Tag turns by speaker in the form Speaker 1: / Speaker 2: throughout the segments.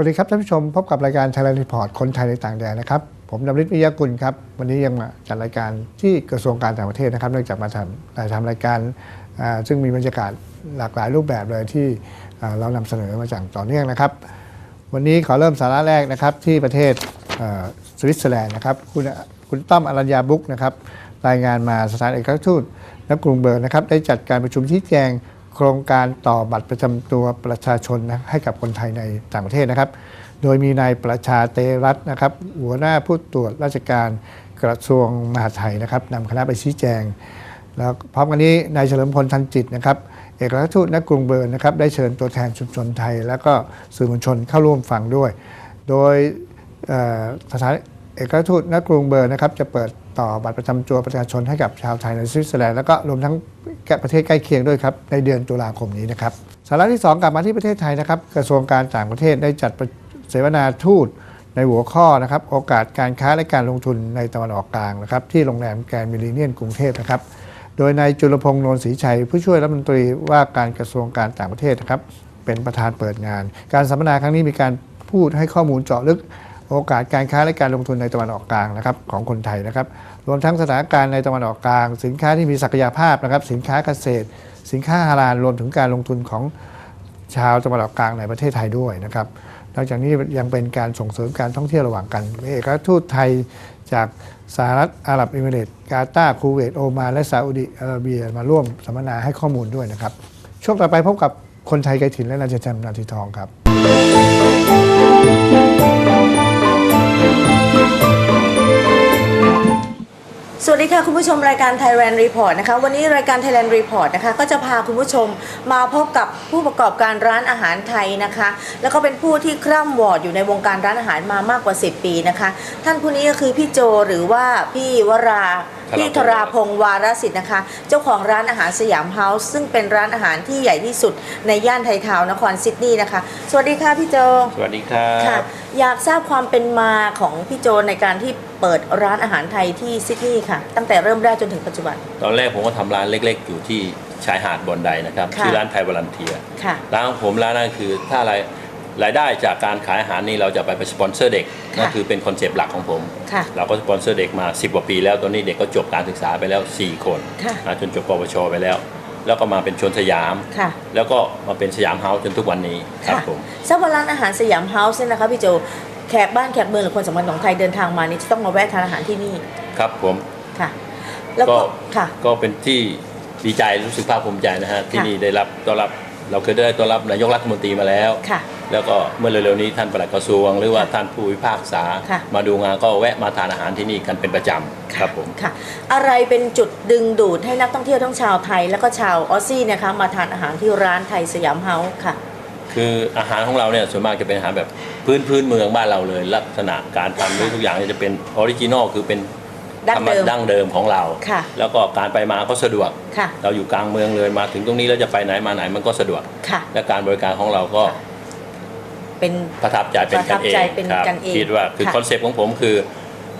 Speaker 1: วัสดีครับท่านผู้ชมพบกับรายการ Thailand Report คนไทยในต่างแดนนะครับ ผมดำริศวิยากุลครับ วันนี้ยังมาจัดรายการที่กระทรวงการต่างประเทศนะครับเนื่องจากมาทำทำรายการซึ่งมีบรรยากาศหลากหลายรูปแบบเลยที่เรานำเสนอมาจากต่อเนื่องนะครับ วันนี้ขอเริ่มสาระแรกนะครับที่ประเทศสวิตเซอร์แลนด์นะครับคุณคุณต้อมอรัญญาบุ๊กนะครับรายงานมาสถานเอกอัครทูตและกรุงเบิร์นนะครับได้จัดการประชุมชี้แจง โครงการต่อบัตรประจำตัวประชาชนนะให้กับคนไทยในต่างประเทศนะครับ โดยมีนายประชาเตรัตน์นะครับ หัวหน้าผู้ตรวจราชการกระทรวงมหาดไทยนะครับนำคณะไปชี้แจง แล้วพร้อมกันนี้นายเฉลิมพลทันจิตนะครับ เอกอัครทูตณกรุงเบิร์นนะครับได้เชิญตัวแทนชุมชนไทย แล้วก็สื่อมวลชนเข้าร่วมฟังด้วย โดยสถานเอกอัครทูตณกรุงเบิร์นนะครับจะเปิด ต่อบัตรประจำตัวประชาชนให้กับชาวไทยในสวิตเซอร์แลนด์แล้วก็รวมทั้งประเทศใกล้เคียงด้วยครับในเดือนตุลาคมนี้นะครับสาระที่สองกลับมาที่ประเทศไทยนะครับกระทรวงการต่างประเทศได้จัดประเสวนาทูตในหัวข้อนะครับโอกาสการค้าและการลงทุนในตะวันออกกลางนะครับที่โรงแรมแกรนด์มิลเลเนียนกรุงเทพนะครับโดยนายจุลพงษ์โนนศรีชัย ผู้ช่วยรัฐมนตรีว่าการกระทรวงการต่างประเทศนะครับเป็นประธานเปิดงาน การสัมมนาครั้งนี้มีการพูดให้ข้อมูลเจาะลึก โอกาสการค้าและการลงทุนในตะวันออกกลางนะครับของคนไทยนะครับ รวมทั้งสถานการณ์ในตะวันออกกลาง สินค้าที่มีศักยภาพนะครับ สินค้าเกษตร สินค้าฮาลาลรวมถึงการลงทุนของชาวตะวันออกกลางในประเทศไทยด้วยนะครับนอกจากนี้ยังเป็นการส่งเสริมการท่องเที่ยวระหว่างกันเอกทูตไทยจากสหรัฐอาหรับเอมิเรตส์กาตาร์คูเวตโอมานและซาอุดิอาระเบียมาร่วมสัมมนาให้ข้อมูลด้วยนะครับ ช่วงต่อไปพบกับคนไทยไกลถิ่นและนาจจันนาทีทองครับ
Speaker 2: สวัสดีค่ะ คุณผู้ชมรายการ Thailand Report นะคะ วันนี้รายการ Thailand Report นะคะ ก็จะพาคุณผู้ชมมาพบกับผู้ประกอบการร้านอาหารไทยนะคะ แล้วก็เป็นผู้ที่คร่ำวอดอยู่ในวงการร้านอาหารมามากกว่า 10 ปีนะคะ ท่านผู้นี้ก็คือพี่โจหรือว่าพี่วรา
Speaker 3: ธรา พงษ์
Speaker 2: พี่ธราพงศ์วารสิทธิ์นะคะ เจ้าของร้านอาหารสยามเฮาส์ซึ่งเป็นร้านอาหารที่ใหญ่ที่สุดในย่านไทยทาวน์นครซิดนีย์นะคะ สวัสดีค่ะพี่โจ
Speaker 3: สวัสดีครั
Speaker 2: ค่ะ
Speaker 3: บ
Speaker 2: อยากทราบความเป็นมาของพี่โจในการที่เปิดร้านอาหารไทยที่ซิดนีย์ค่ะ ตั้งแต่เริ่มแรกจนถึงปัจจุบัน
Speaker 3: ตอนแรกผมก็ทำร้านเล็ก ๆ อยู่ที่ชายหาดบอนไดนะครับ
Speaker 2: ค่ะ
Speaker 3: ชื่อร้านไทยวอลันเทีย
Speaker 2: ค่ะ
Speaker 3: ร้านของผมร้านนั้นคือถ้ารายรายได้จากการขายอาหารนี่เราจะไปเป็นสปอนเซอร์เด็ก
Speaker 2: ค่ะ
Speaker 3: นั่นคือเป็นคอนเซปต์หลักของผม
Speaker 2: ค่ะ
Speaker 3: เราก็สปอนเซอร์เด็กมา 10กว่าปีแล้วตอนนี้เด็กก็จบการศึกษาไปแล้ว 4 คน
Speaker 2: ค่ะ
Speaker 3: นะจนจบปวชไปแล้ว แล้วก็มาเป็นชนสยาม
Speaker 2: ค่ะ
Speaker 3: แล้วก็มาเป็นสยามเฮาส์จนทุกวันนี้ครับ
Speaker 2: ค่ะ
Speaker 3: ผม
Speaker 2: ทราบว่าร้านอาหารสยามเฮาส์เนี่ยนะคะพี่โจ แขกบ้านแขกเมืองหรือคนสำคัญของไทยเดินทางมานี่จะต้องมาแวะทานอาหารที่นี่
Speaker 3: ครับผม
Speaker 2: ค่ะ แล้วก็
Speaker 3: ก็
Speaker 2: ค่ะ
Speaker 3: ก็เป็นที่ดีใจรู้สึกภาคภูมิใจนะฮะที่
Speaker 2: ค่ะ
Speaker 3: นี่ได้รับต้อนรับเราเคยได้ต้อนรับนายกรัฐมนตรีมาแล้ว
Speaker 2: ค่ะ
Speaker 3: แล้วก็เมื่อเร็วๆนี้ท่านปลัดกระทรวง หรือว่าท่านผู้พิพากษา
Speaker 2: ค่ะ
Speaker 3: มาดูงานก็แวะมาทานอาหารที่นี่กันเป็นประจำครับผม
Speaker 2: ค่ะ อะไรเป็นจุดดึงดูดให้นักท่องเที่ยวทั้งชาวไทย แล้วก็ชาวออสซี่เนะคะมาทานอาหารที่ร้านไทยสยามเฮาส์ค่ะ
Speaker 3: คืออาหารของเราเนี่ยส่วนมากจะเป็นอาหารแบบพื้นพื้นเมืองบ้านเราเลย ลักษณะการทำหรือทุกอย่างเนี่ยจะเป็นออริจินอลคือเป็น
Speaker 2: ดั้งเดิม
Speaker 3: ธรรดั้งเดิมของเรา
Speaker 2: ค่ะ
Speaker 3: แล้วก็การไปมาก็สะดวก
Speaker 2: ค่ะ
Speaker 3: เราอยู่กลางเมืองเลยมาถึงตรงนี้แล้วจะไปไหนมาไหนมันก็สะดวก
Speaker 2: ค่ะ
Speaker 3: และการบริการของเราก็
Speaker 2: เป็น
Speaker 3: ประทับใจเป็นกันเอง
Speaker 2: ประทับใจเป็น
Speaker 3: ครับ
Speaker 2: กันเอง
Speaker 3: คิดว่าคือ
Speaker 2: ค่ะ
Speaker 3: คอนเซปต์ของผมคือ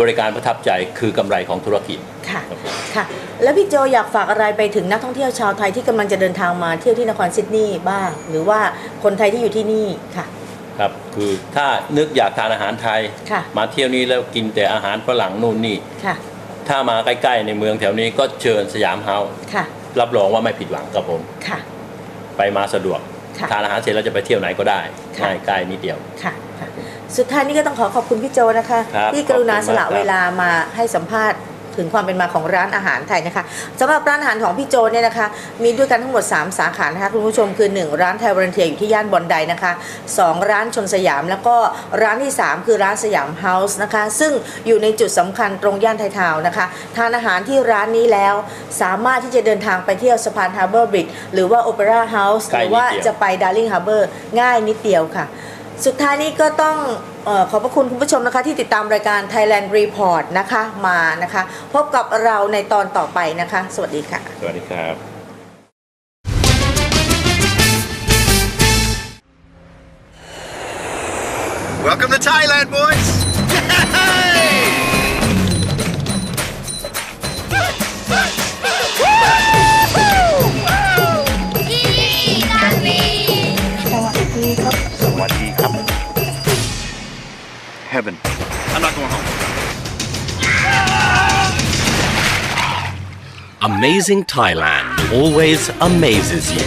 Speaker 3: บริการประทับใจคือกำไรของธุรกิจ
Speaker 2: ค่ะ
Speaker 3: ครับผม
Speaker 2: ค่ะ แล้วพี่โจอยากฝากอะไรไปถึงนักท่องเที่ยวชาวไทยที่กำลังจะเดินทางมาเที่ยวที่นครซิดนีย์บ้าง หรือว่าคนไทยที่อยู่ที่นี่ค่ะ
Speaker 3: ครับคือถ้านึกอยากทานอาหารไทย
Speaker 2: ค่ะ
Speaker 3: มาเที่ยวนี้แล้วกินแต่อาหารฝรั่งนู่นนี่
Speaker 2: ค่ะ
Speaker 3: ถ้ามาใกล้ๆในเมืองแถวนี้ก็เชิญสยามเฮาส์
Speaker 2: ค่ะ
Speaker 3: รับรองว่าไม่ผิดหวังครับผม
Speaker 2: ค่ะ
Speaker 3: ไปมาสะดวก
Speaker 2: ค่ะ
Speaker 3: ทานอาหารเสร็จแล้วจะไปเที่ยวไหนก็ได้
Speaker 2: ค่ะ
Speaker 3: ง่ายใกล้นิดเดียว
Speaker 2: ค่ะค่ะ สุดท้ายนี้ก็ต้องขอขอบคุณพี่โจนะคะ
Speaker 3: ครับ
Speaker 2: ที่กรุณา
Speaker 3: ขอบ
Speaker 2: ส
Speaker 3: คุณมาก
Speaker 2: ละ
Speaker 3: ครับ
Speaker 2: เวลามาให้สัมภาษณ์ ถึงความเป็นมาของร้านอาหารไทยนะคะสำหรับร้านอาหารของพี่โจเนี่ยนะคะ มีด้วยกันทั้งหมด 3 สาขานะคะคุณผู้ชมคือ 1 ร้านไทยวอร์เทียอยู่ที่ย่านบอนไดนะคะ 2 ร้านชนสยาม แล้วก็ร้านที่ 3 คือร้านสยามเฮาส์นะคะ ซึ่งอยู่ในจุดสำคัญตรงย่านไทยทาวน์นะคะ ทานอาหารที่ร้านนี้แล้ว สามารถที่จะเดินทางไปเที่ยวสะพานฮาร์เบอร์บริดจ์หรือว่าโอเปร่าเฮาส์
Speaker 3: ใก
Speaker 2: ห
Speaker 3: ล้
Speaker 2: รือ
Speaker 3: นิด
Speaker 2: ว่า
Speaker 3: เดียว
Speaker 2: จะไปดาร์ลิงฮาร์เบอร์ง่ายนิดเดียวค่ะ สุดท้ายนี้ก็ต้องเออขอบพระคุณคุณผู้ชมนะคะ ที่ติดตามรายการ Thailand Report นะคะมานะคะ พบกับเราในตอนต่อไปนะคะ สวัสดีค่ะ
Speaker 3: สวัสดีครับ
Speaker 4: Welcome to Thailand, boys!
Speaker 5: Amazing Thailand always amazes you.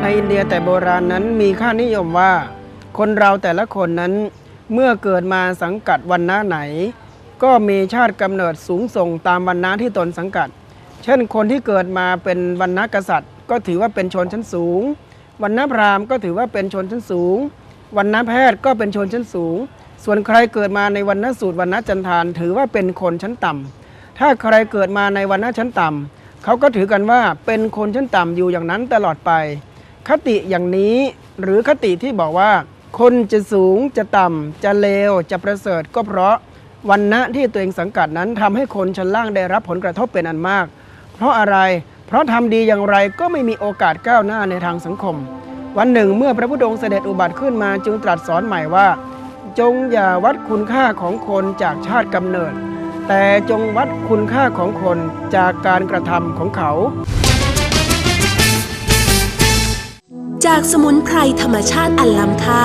Speaker 6: ในอินเดียแต่โบราณนั้นมีค่านิยมว่า คนเราแต่ละคนนั้นเมื่อเกิดมาสังกัดวันณะไหน ก็มีชาติกำเนิดสูงส่งตามวันณะที่ตนสังกัด เช่น คนที่เกิดมาเป็นวันณะกษัตริย์ ก็ถือว่าเป็นชนชั้นสูงวันณะพราหมณ์ก็ถือว่าเป็นชนชั้นสูงวันณะแพทย์ก็เป็นชนชั้นสูง ส่วนใครเกิดมาในวันณะสูตรวันณะจันทาน ถือว่าเป็นคนชั้นต่ำถ้าใครเกิดมาในวันณะชั้นต่ำเขาก็ถือกันว่าเป็นคนชั้นต่ำอยู่อย่างนั้นตลอดไป คติอย่างนี้หรือคติที่บอกว่า คนจะสูงจะต่ำจะเลวจะประเสริฐก็เพราะ วันณะที่ตัวเองสังกัดนั้นทำให้คนชั้นล่างได้รับผลกระทบเป็นอันมาก เพราะอะไร เพราะทำดีอย่างไรก็ไม่มีโอกาสก้าวหน้าในทางสังคม วันหนึ่งเมื่อพระพุทธองค์เสด็จอุบัติขึ้นมาจึงตรัสสอนใหม่ว่า จงอย่าวัดคุณค่าของคนจากชาติกำเนิด แต่จงวัดคุณค่าของคนจากการกระทำของเขา
Speaker 7: จากสมุนไพรธรรมชาติอันล้ำค่า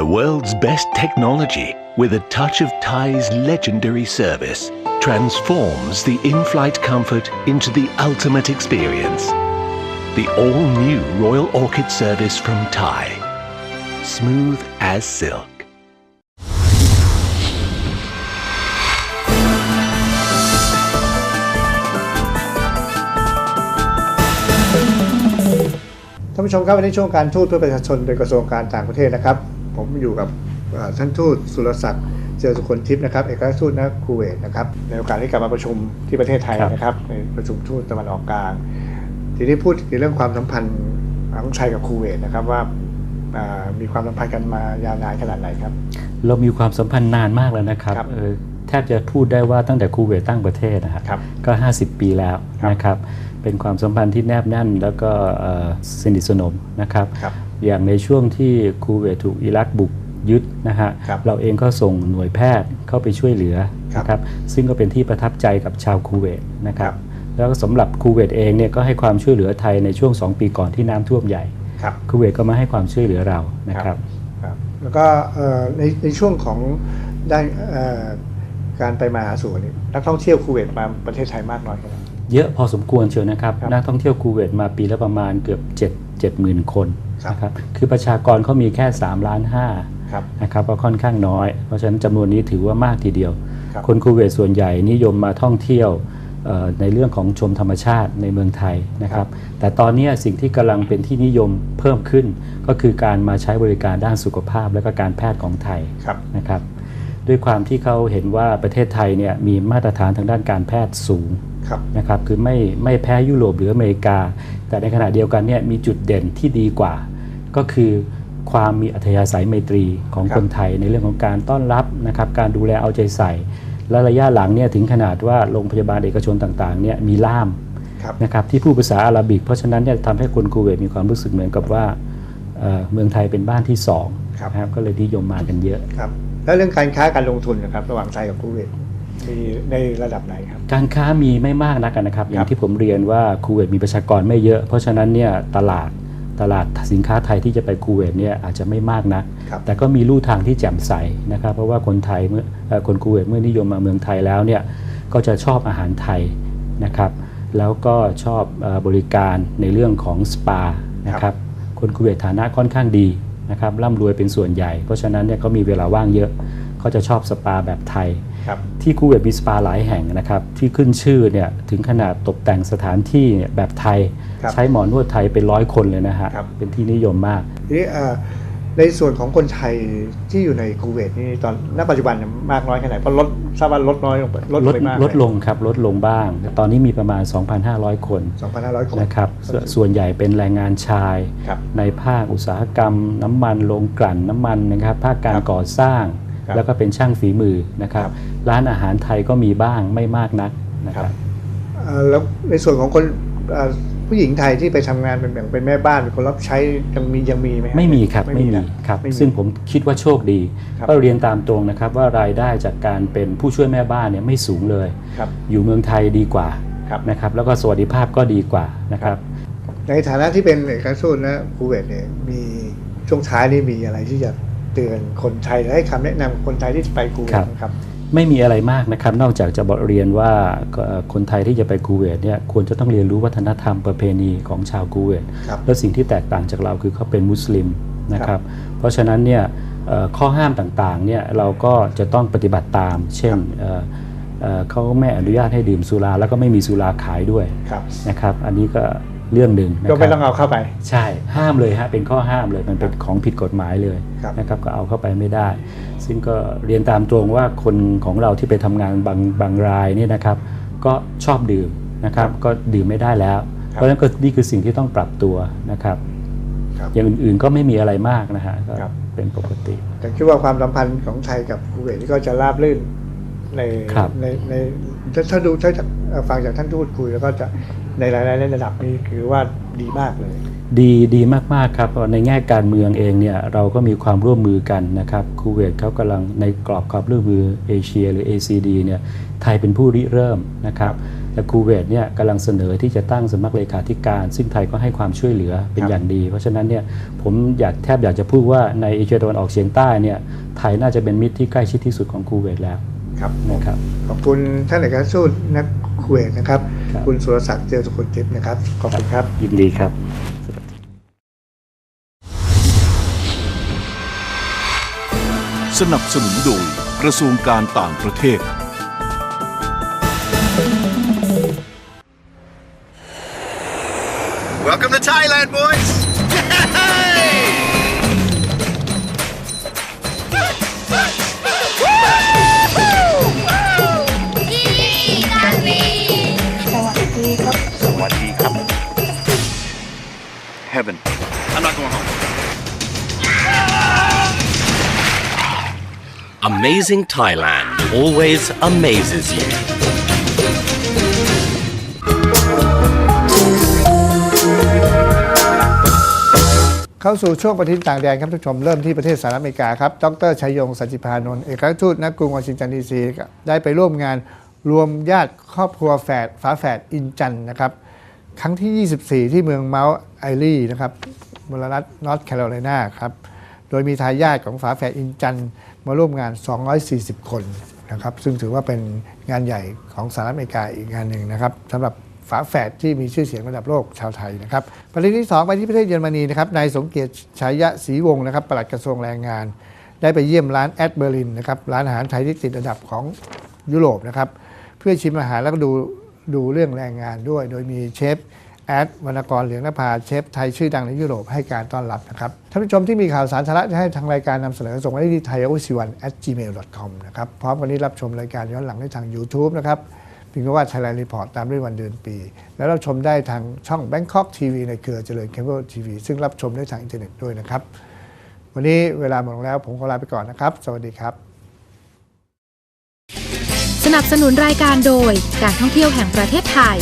Speaker 5: The world's best technology, with a touch of Thai's legendary service, transforms the in flight comfort into the ultimate experience. The all new Royal Orchid service from Thai. Smooth as silk.
Speaker 1: ท่านผู้ชมครับวันนี้ช่วงการทูตเพื่อประชาชนโดยกระทรวงการต่างประเทศนะครับ ผมอยู่กับเอ่อท่านทูตสุรศักดิ์เจริญสุคนทิพย์นะครับเอกอัครทูตณคูเวตนะครับในโอกาสที่กลับมาประชุมที่ประเทศไทยนะครับในประชุมทูตตะวันออกกลาง ทีนี้พูดถึงเรื่องความสัมพันธ์ของไทยกับคูเวตนะครับว่าอ่ามีความสัมพันธ์กันมายาวนานขนาดไหนครับ
Speaker 8: เรามีความสัมพันธ์นานมากแล้วนะครับ
Speaker 1: ครับ
Speaker 8: เออแทบจะพูดได้ว่าตั้งแต่คูเวตตั้งประเทศนะฮะ
Speaker 1: ครับ
Speaker 8: ก็ 50 ปีแล้ว
Speaker 1: ครับ
Speaker 8: นะครับ เป็นความสัมพันธ์ที่แนบแน่นแล้วก็เอ่อสนิทสนมนะครับ
Speaker 1: ครับ
Speaker 8: อย่างในช่วงที่คูเวตถูกอิรักบุกยึดนะฮะ
Speaker 1: ครับ
Speaker 8: เราเองก็ส่งหน่วยแพทย์เข้าไปช่วยเหลือ
Speaker 1: ครับ
Speaker 8: นะครับซึ่งก็เป็นที่ประทับใจกับชาวคูเวตนะครั
Speaker 1: ครับบ
Speaker 8: แล้วก็สำหรับคูเวตเองเนี่ยก็ให้ความช่วยเหลือไทยในช่วง 2 ปีก่อนที่น้ำท่วมใหญ่
Speaker 1: ครับ
Speaker 8: คูเวตก็มาให้ความช่วยเหลือเรานะครับ
Speaker 1: ครับแล้วก็เอ่อในในช่วงของได้านเอ่อการไปมาหาสู่นี่นักท่องเที่ยวคูเวตมาประเทศไทยมากน้อยแค่ไหน
Speaker 8: เยอะพอสมควรเชียวนะครับ
Speaker 1: ครับ
Speaker 8: นักท่องเที่ยวคูเวตมาปีละประมาณเกือบ 7 7 0 0 0 0 คน
Speaker 1: ครับ
Speaker 8: นะครับคือประชากรเขามีแค่3ล้าน5
Speaker 1: ครับ
Speaker 8: นะครับก็ค่อนข้างน้อย เพราะฉะนั้นจำนวนนี้ถือว่ามากทีเดียว
Speaker 1: ครับ
Speaker 8: คนคูเวตส่วนใหญ่นิยมมาท่องเที่ยวเอ่อในเรื่องของชมธรรมชาติในเมืองไทยนะครับ แต่ตอนนี้สิ่งที่กำลังเป็นที่นิยมเพิ่มขึ้น ก็คือการมาใช้บริการด้านสุขภาพและก็การแพทย์ของไทย
Speaker 1: ครับ
Speaker 8: นะครับด้วยความที่เขาเห็นว่าประเทศไทยเนี่ยมีมาตรฐานทางด้านการแพทย์สูง
Speaker 1: ครับ
Speaker 8: นะครับคือไม่ไม่แพ้ยุโรปหรืออเมริกา แต่ในขณะเดียวกันเนี่ยมีจุดเด่นที่ดีกว่า ก็คือความมีอัธยาศัยไมตรีของ
Speaker 1: ครับ
Speaker 8: คนไทยในเรื่องของการต้อนรับนะครับการดูแลเอาใจใส่ และระยะหลังเนี่ยถึงขนาดว่าโรงพยาบาลเอกชนต่างๆเนี่ยมีล่าม
Speaker 1: ครับ
Speaker 8: นะครับที่พูดภาษาอาหรับิก เพราะฉะนั้นเนี่ยทำให้คนคูเวตมีความรู้สึกเหมือนกับว่าเอ่อเมืองไทยเป็นบ้านที่สอง
Speaker 1: ครับ
Speaker 8: นะครับก็เลยนิยมมากันเยอะ
Speaker 1: ครับแล้วเรื่องการค้าการลงทุนนะครับระหว่างไทยกับคูเวตมีในระดับไหนครับ
Speaker 8: การค้ามีไม่มากนักนะครับ อย่า
Speaker 1: ครั
Speaker 8: ง
Speaker 1: บ
Speaker 8: ที่ผมเรียนว่าคูเวตมีประชากรไม่เยอะ เพราะฉะนั้นเนี่ยตลาด ตลาดสินค้าไทยที่จะไปคูเวตเนี่ยอาจจะไม่มากนัก
Speaker 1: ครับ
Speaker 8: แต่ก็มีลู่ทางที่แจ่มใสนะครับเพราะว่าคนไทยเมื่อเอ่อคนคูเวตเมื่อนิยมมาเมืองไทยแล้วเนี่ยก็จะชอบอาหารไทยนะครับแล้วก็ชอบเออบริการในเรื่องของสปานะครับคนคูเวตฐานะค่อนข้างดีนะครับร่ำรวยเป็นส่วนใหญ่ เพราะฉะนั้นเนี่ยก็มีเวลาว่างเยอะก็จะชอบสปาแบบไทย
Speaker 1: ครับ
Speaker 8: ที่คูเวตมีสปาหลายแห่งนะครับที่ขึ้นชื่อเนี่ยถึงขนาดตกแต่งสถานที่เนี่ยแบบไทย
Speaker 1: ครับ
Speaker 8: ใช้หมอนวดไทยเป็นร้อยคนเลยนะฮะ
Speaker 1: ครับ
Speaker 8: เป็นที่นิยมมาก
Speaker 1: ทีนี้เอ่อในส่วนของคนไทยที่อยู่ในคูเวตนี่ตอนณปัจจุบันเนี่ยมากน้อยแค่ไหนเพราะลดทราบว่าลดน้อยลงไปลด
Speaker 8: ลด
Speaker 1: ไปมาก
Speaker 8: ลดลงครับลดลงบ้าง ตอนนี้มีประมาณ 2,500 คน
Speaker 1: 2,500 คน
Speaker 8: นะครับสส่วนใหญ่เป็นแรงงานชาย
Speaker 1: ครับ
Speaker 8: ในภาคอุตสาหกรรม น้ำมันโรงกลั่นน้ำมันนะครับภาคการ
Speaker 1: ครับ
Speaker 8: ก่อสร้าง
Speaker 1: ครับ
Speaker 8: แล้วก็เป็นช่างฝีมือนะครับ
Speaker 1: ครับ
Speaker 8: ร้านอาหารไทยก็มีบ้างไม่มากนักนะครับ
Speaker 1: เอ่อแล้วในส่วนของคนเอ่อผู้หญิงไทยที่ไปทำงานเป็นแบบเป็นแม่บ้านเป็นคนรับใช้ยังมียังมีไหมฮะ
Speaker 8: ไม่มีครับไม่มี
Speaker 1: นะครับไม่มี
Speaker 8: ซึ่งผมคิดว่าโชคดี
Speaker 1: ครับ
Speaker 8: ก็เรียนตามตรงนะครับว่ารายได้จากการเป็นผู้ช่วยแม่บ้านเนี่ยไม่สูงเลย
Speaker 1: ครับ
Speaker 8: อยู่เมืองไทยดีกว่า
Speaker 1: ครับ
Speaker 8: นะครับแล้วก็สวัสดิภาพก็ดีกว่านะครับ
Speaker 1: ในฐานะที่เป็นเอกชนนะคูเวตเนี่ยมีช่วงท้ายนี่มีอะไรที่จะ เตือนคนไทยและให้คำแนะนำคนไทยที่จะไปคูเวต
Speaker 8: ครับ
Speaker 1: นะครับ
Speaker 8: ไม่มีอะไรมากนะครับ นอกจากจะบอกเรียนว่าเอ่อคนไทยที่จะไปคูเวตเนี่ยควรจะต้องเรียนรู้วัฒนธรรมประเพณีของชาวคูเวต
Speaker 1: ครับ
Speaker 8: และสิ่งที่แตกต่างจากเราคือเขาเป็นมุสลิมนะครับ เพราะฉะนั้นเนี่ยเอ่อข้อห้ามต่างๆเนี่ยเราก็จะต้องปฏิบัติตาม เช่นเอ่อเอ่อเขาไม่อนุญาตให้ดื่มสุราแล้วก็ไม่มีสุราขายด้วย
Speaker 1: ครับ
Speaker 8: นะครับ อันนี้ก็ เรื่องหนึ่งนะค
Speaker 1: ก็
Speaker 8: รับ
Speaker 1: ไม่ต้องเอาเข้าไป
Speaker 8: ใช่ห้ามเลยฮะเป็นข้อห้ามเลยมันเป็นของผิดกฎหมายเลย
Speaker 1: ครับ
Speaker 8: นะครับก็เอาเข้าไปไม่ได้ ซึ่งก็เรียนตามตรงว่าคนของเราที่ไปทำงานบางบางรายเนี่ยนะครับ ก็ชอบดื่มนะครับ ก็ดื่มไม่ได้แล้ว เพราะฉะนั้นก็นี่คือสิ่งที่ต้องปรับตัวนะครับ
Speaker 1: ครับ
Speaker 8: อย่างอื่นๆก็ไม่มีอะไรมากนะฮะก็
Speaker 1: ครับ
Speaker 8: เป็นปกติ
Speaker 1: แต่คิดว่าความสัมพันธ์ของไทยกับคูเวตนี่ก็จะราบรื่น ใน
Speaker 8: ครับ
Speaker 1: ในในถ้าถ้าดูถ้าจากเอ่อฟังจากท่านทูตคุยแล้วก็จะในหลายๆระดับนี้คือว่าดีมากเลย
Speaker 8: ดีดีมากๆครับในแง่การเมืองเองเนี่ยเราก็มีความร่วมมือกันนะครับคูเวตเขากำลังในกรอบความร่วมมือเอเชียหรือ ACD เนี่ยไทยเป็นผู้ริเริ่มนะครับแต่คูเวตเนี่ยกำลังเสนอที่จะตั้งสำนักเลขาธิการ ซึ่งไทยก็ให้ความช่วยเหลือเป็น
Speaker 1: ครับ
Speaker 8: อย่างดี เพราะฉะนั้นเนี่ยผมอยากแทบอยากจะพูดว่าในเอเชียตะวันออกเฉียงใต้เนี่ยไทยน่าจะเป็นมิตรที่ใกล้ชิดที่สุดของคูเวตแล้ว
Speaker 1: ครับ
Speaker 8: นะครับ
Speaker 1: ขอบคุณท่านเอกอัครทูตนักคูเวตนะครับ
Speaker 8: ครับ
Speaker 1: คุณสุรศักดิ์เจริญสุขุนทิพย์นะครับ ขอบคุณครับ
Speaker 8: ยินดีครับ
Speaker 9: สนับสนุนโดยกระทรวงการต่างประเทศ
Speaker 4: not going home.
Speaker 10: Amazing Thailand always amazes you.
Speaker 1: เข้าสู่ช่วงประทินต่างแดนครับทุกชมเริ่มที่ประเทศสหรัฐอเมริกาครับ ดรชัยยงสัจจิพานนท์เอกอัครทูตณกรุงวอชิงตันดีซีได้ไปร่วมงานรวมญาติครอบครัวแฝดฝาแฝดอินจันนะครับ ครั้งที่ 24 ที่เมืองเมาส์ไอรีนะครับมลรัฐนอร์ทแคโรไลนาครับ โดยมีทายาทของฝาแฝดอินจันมาร่วมงาน 240 คนนะครับ ซึ่งถือว่าเป็นงานใหญ่ของสหรัฐอเมริกาอีกงานหนึ่งนะครับสำหรับฝาแฝดที่มีชื่อเสียงระดับโลกชาวไทยนะครับประเด็นที่ 2 ไปที่ประเทศเยอรมนีนะครับนายสมเกียรติชัยยะศรีวงศ์นะครับปลัดกระทรวงแรงงาน ได้ไปเยี่ยมร้านแอดเบอร์ลินนะครับร้านอาหารไทยที่ติดอันดับของยุโรปนะครับเพื่อชิมอาหารแล้วก็ดู ดูเรื่องแรงงานด้วย โดยมีเชฟแอดวรรณกรเหลืองนภาเชฟไทยชื่อดังในยุโรปให้การต้อนรับนะครับท่านผู้ชมที่มีข่าวสารสาระจะให้ทางรายการนำเสนอส่งมาได้ที่ thaiociwan@gmail.com นะครับพร้อมกันนี้รับชมรายการย้อนหลังได้ทาง YouTube นะครับพิมพ์ว่า Thailand Report ตามด้วยวันเดือนปี แล้วรับชมได้ทางช่อง Bangkok TV ในเครือเจริญเคเบิลทีวีซึ่งรับชมได้ทางอินเทอร์เน็ตด้วยนะครับ วันนี้เวลาหมดลงแล้วผมขอลาไปก่อนนะครับ สวัสดีครับ
Speaker 11: นับสนุนรายการโดยการท่องเที่ยวแห่งประเทศไทย